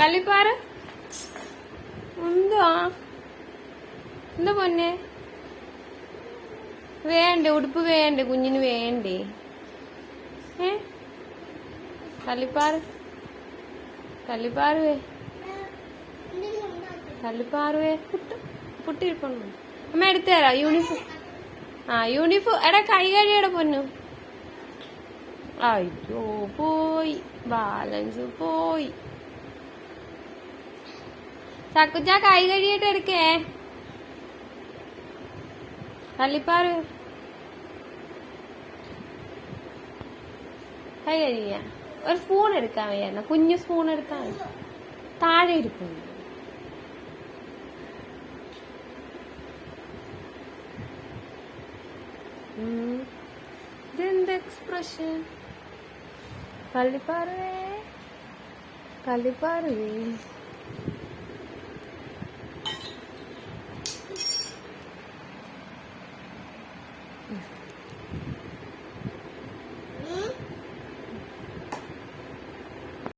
കള്ളിപ്പാറ്? എന്തുവാ എന്താ പൊന്നെ. വേണ്ടേ ഉടുപ്പ് വേണ്ടേ കുഞ്ഞിന് വേണ്ടേ? ഏ? കള്ളിപ്പാറ്. കള്ളിപ്പാറുവേ കള്ളിപ്പാറുവേ പുട്ട് പുട്ടിരിപ്പുണ്ടോ. അമ്മ എടുത്തു തരാം. യൂണിഫോം ആ യൂണിഫോം എടാ കൈ കഴിയടെ പൊന്നു. അയ്യോ പോയി. ബാലൻസ് പോയി. ചക്കുച്ച കൈ കഴിയിട്ട് എടുക്കേ. തള്ളിപ്പാറ്. കൈ കഴിയ ഒരു സ്പൂൺ എടുക്കാൻ വയ്യായിരുന്നു കുഞ്ഞു സ്പൂൺ എടുക്കാൻ താഴെ ഇരിക്കുന്നു ഉം. ഇതെന്ത് എക്സ്പ്രഷൻ കള്ളിപ്പാറേ കള്ളിപ്പാറേ Mm.